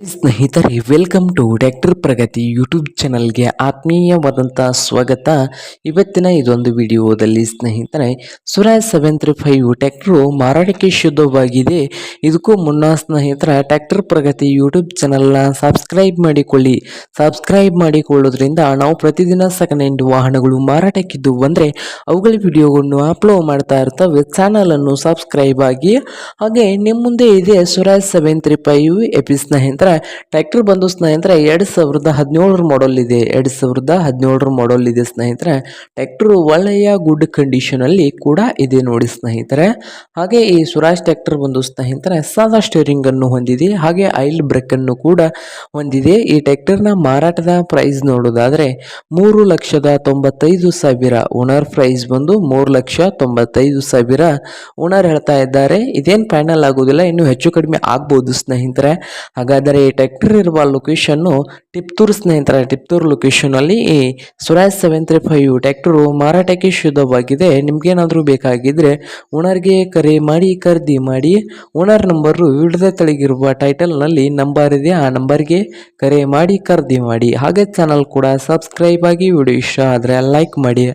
ಸ್ನೇಹಿತರೆ welcome to doctor Pragati YouTube ಚಾನಲ್ಗೆ ಆತ್ಮೀಯವಾದಂಥ ಸ್ವಾಗತ. ಇವತ್ತಿನ ಇದೊಂದು ವಿಡಿಯೋದಲ್ಲಿ ಸ್ನೇಹಿತರೆ Swaraj seven three five tractor ಮಾರಾಟಕ್ಕೆ ಶುದ್ಧವಾಗಿದೆ. ಇದಕ್ಕೂ ಮುನ್ನ ಸ್ನೇಹಿತರ ಟ್ಯಾಕ್ಟರ್ ಪ್ರಗತಿ ಯೂಟ್ಯೂಬ್ ಚಾನಲ್ನ ಸಬ್ಸ್ಕ್ರೈಬ್ ಮಾಡಿಕೊಳ್ಳಿ. ಸಬ್ಸ್ಕ್ರೈಬ್ ಮಾಡಿಕೊಳ್ಳೋದ್ರಿಂದ ನಾವು ಪ್ರತಿದಿನ ಸೆಕೆಂಡ್ ಹ್ಯಾಂಡ್ ವಾಹನಗಳು ಮಾರಾಟಕ್ಕಿದ್ದು ಬಂದರೆ, ಅವುಗಳ ವಿಡಿಯೋಗಳನ್ನು ಅಪ್ಲೋಡ್ ಮಾಡ್ತಾ ಇರ್ತವೆ. ಚಾನಲನ್ನು ಸಬ್ಸ್ಕ್ರೈಬ್ ಆಗಿ. ಹಾಗೆ ನಿಮ್ಮ ಮುಂದೆ ಇದೆ Swaraj seven three five AP ಸ್ನೇಹಿತರ ಟ್ರ್ಯಾಕ್ಟರ್ ಬಂದು ಸ್ನೇಹಿತರೆ ಎರಡು ಸಾವಿರದ ಹದಿನೇಳರ ಮಾಡಲ್ ಇದೆ. ಎರಡು ಸಾವಿರದ ಹದಿನೇಳರ ಮಾಡಲ್ ಇದೆ ಸ್ನೇಹಿತರೆ. ಟ್ರ್ಯಾಕ್ಟರ್ ಒಳ್ಳೆಯ ಗುಡ್ ಕಂಡೀಷನ್ ಅಲ್ಲಿ ಕೂಡ ಇದೆ ನೋಡಿ ಸ್ನೇಹಿತರೆ. ಹಾಗೆ ಈ ಸುರಾಜ್ ಟ್ರ್ಯಾಕ್ಟರ್ ಬಂದು ಸ್ನೇಹಿತರೆ ಸಾದಾ ಸ್ಟೇರಿಂಗ್ ಅನ್ನು ಹೊಂದಿದೆ. ಹಾಗೆ ಆಯಿಲ್ ಬ್ರೇಕ್ ಅನ್ನು ಕೂಡ ಹೊಂದಿದೆ. ಈ ಟ್ರ್ಯಾಕ್ಟರ್ನ ಮಾರಾಟದ ಪ್ರೈಸ್ ನೋಡೋದಾದ್ರೆ ಮೂರು ಲಕ್ಷದ ತೊಂಬತ್ತೈದು ಸಾವಿರ ಓನರ್ ಪ್ರೈಸ್ ಬಂದು ಮೂರು ಲಕ್ಷ ತೊಂಬತ್ತೈದು ಸಾವಿರ ಓನರ್ ಹೇಳ್ತಾ ಇದ್ದಾರೆ. ಇದೇನು ಫೈನಲ್ ಆಗೋದಿಲ್ಲ, ಇನ್ನು ಹೆಚ್ಚು ಕಡಿಮೆ ಆಗ್ಬೋದು ಸ್ನೇಹಿತರೆ. ಹಾಗಾದರೆ ಈ ಟ್ಯಾಕ್ಟರ್ ಇರುವ ಲೊಕೇಶನ್ನು ಟಿಪ್ತೂರು ಸ್ನೇಹಿತರ ಟಿಪ್ತೂರು ಲೊಕೇಶನಲ್ಲಿ ಈ Swaraj seven three five tractor ಮಾರಾಟಕ್ಕೆ ಶುದ್ಧವಾಗಿದೆ. ನಿಮ್ಗೇನಾದರೂ ಬೇಕಾಗಿದ್ದರೆ ಓನರ್ಗೆ ಕರೆ ಮಾಡಿ, ಖರೀದಿ ಮಾಡಿ. ಓನರ್ ನಂಬರು ವಿಡಿಯೋದ ತೆಳಗಿರುವ ಟೈಟಲ್ನಲ್ಲಿ ನಂಬರ್ ಇದೆ. ಆ ನಂಬರ್ಗೆ ಕರೆ ಮಾಡಿ, ಖರೀದಿ ಮಾಡಿ. ಹಾಗೆ ಚಾನಲ್ ಕೂಡ ಸಬ್ಸ್ಕ್ರೈಬ್ ಆಗಿ ವಿಡಿಯೋ ಇಷ್ಟ ಆದರೆ ಲೈಕ್ ಮಾಡಿ.